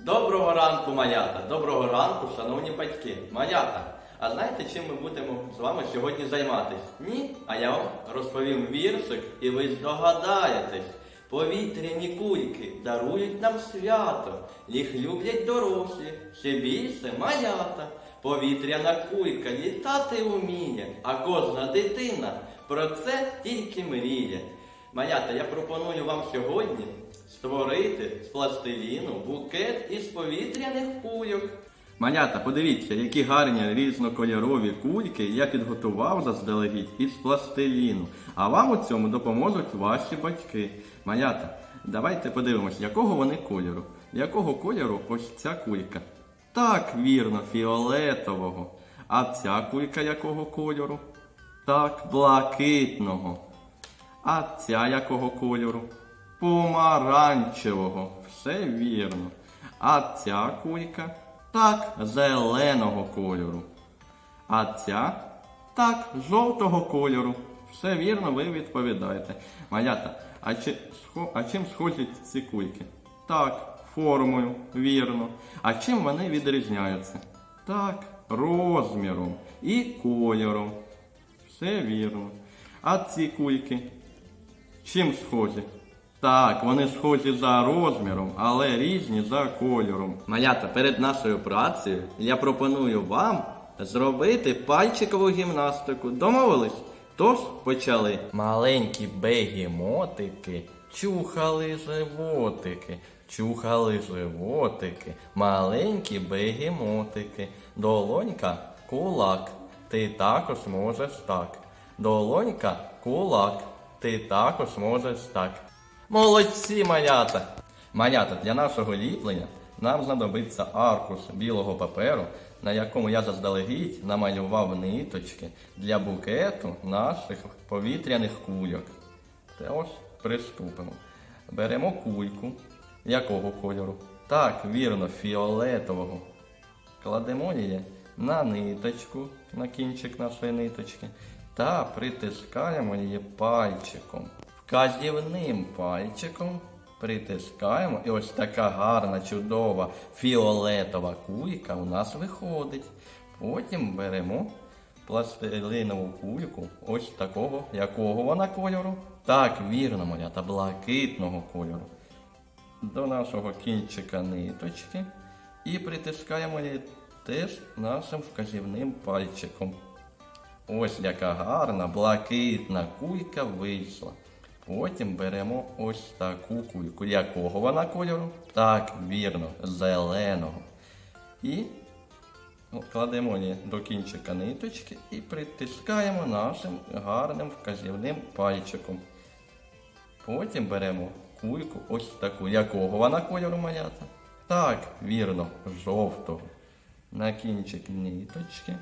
Доброго ранку, малята! Доброго ранку, шановні батьки! Малята! А знаєте, чим ми будемо з вами сьогодні займатися? Ні? А я вам розповім віршик, і ви здогадаєтесь. Повітряні кульки дарують нам свято, їх люблять дорослі, ще більше малята. Повітряна кулька літати вміє, а кожна дитина про це тільки мріє. Малята, я пропоную вам сьогодні створити з пластиліну букет із повітряних кульок. Малята, подивіться, які гарні різнокольорові кульки я підготував заздалегідь із пластиліну. А вам у цьому допоможуть ваші батьки. Малята, давайте подивимось, якого вони кольору. Якого кольору ось ця кулька? Так, вірно, фіолетового. А ця кулька якого кольору? Так, блакитного. А ця якого кольору? Помаранчевого. Все вірно. А ця кулька? Так, зеленого кольору. А ця? Так, жовтого кольору. Все вірно, ви відповідаєте. Малята, а, чи, а чим схожі ці кульки? Так, формою, вірно. А чим вони відрізняються? Так, розміром і кольором. Все вірно. А ці кульки? Чим схожі? Так, вони схожі за розміром, але різні за кольором. Малята, перед нашою працею я пропоную вам зробити пальчикову гімнастику. Домовились? Тож почали. Маленькі бегемотики чухали животики, чухали животики, маленькі бегемотики. Долонька кулак. Ти також можеш так. Долонька кулак. Ти також можеш так. Молодці, малята! Малята, для нашого ліплення нам знадобиться аркуш білого паперу, на якому я заздалегідь намалював ниточки для букету наших повітряних кульок. Тож приступимо. Беремо кульку. Якого кольору? Так, вірно, фіолетового. Кладемо її на ниточку, на кінчик нашої ниточки, та притискаємо її пальчиком. Вказівним пальчиком притискаємо, і ось така гарна, чудова фіолетова кулька у нас виходить. Потім беремо пластилинову кульку, ось такого, якого вона кольору. Так, вірно, моя, та блакитного кольору до нашого кінчика ниточки і притискаємо її теж нашим вказівним пальчиком. Ось яка гарна блакитна кулька вийшла. Потім беремо ось таку кульку. Якого вона кольору? Так, вірно, зеленого. І кладемо її до кінчика ниточки і притискаємо нашим гарним вказівним пальчиком. Потім беремо кульку ось таку. Якого вона кольору малята? Так, вірно, жовтого. На кінчик ниточки.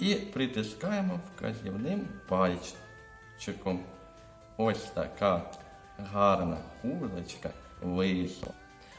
І притискаємо вказівним пальчиком. Ось така гарна кулечка вийшла.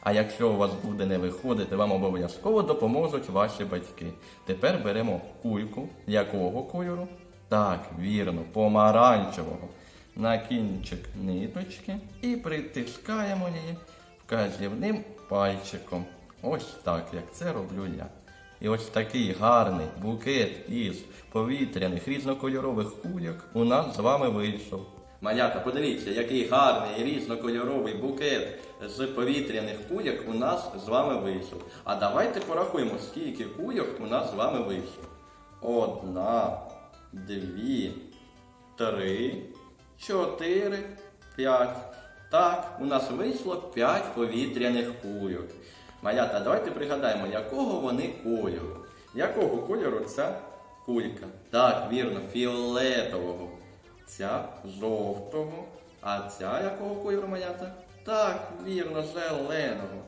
А якщо у вас буде не виходити, вам обов'язково допоможуть ваші батьки. Тепер беремо кульку. Якого кольору? Так, вірно, помаранчевого. На кінчик ниточки і притискаємо її вказівним пальчиком. Ось так, як це роблю я. І ось такий гарний букет із повітряних різнокольорових кульок у нас з вами вийшов. Малята, подивіться, який гарний різнокольоровий букет з повітряних кульок у нас з вами вийшов. А давайте порахуємо, скільки кульок у нас з вами вийшло. Одна, дві, три, чотири, п'ять. Так, у нас вийшло п'ять повітряних кульок. Малята, давайте пригадаємо, якого вони кольору. Якого кольору ця кулька? Так, вірно, фіолетового. Ця жовтого. А ця якого кольору малята? Так, вірно, зеленого.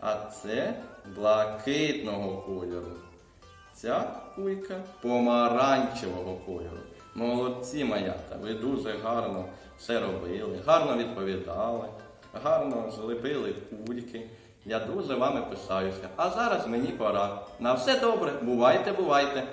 А це блакитного кольору. Ця кулька помаранчевого кольору. Молодці малята, ви дуже гарно все робили, гарно відповідали, гарно злепили кульки. Я дуже вами пишаюся. А зараз мені пора. На все добре, бувайте, бувайте.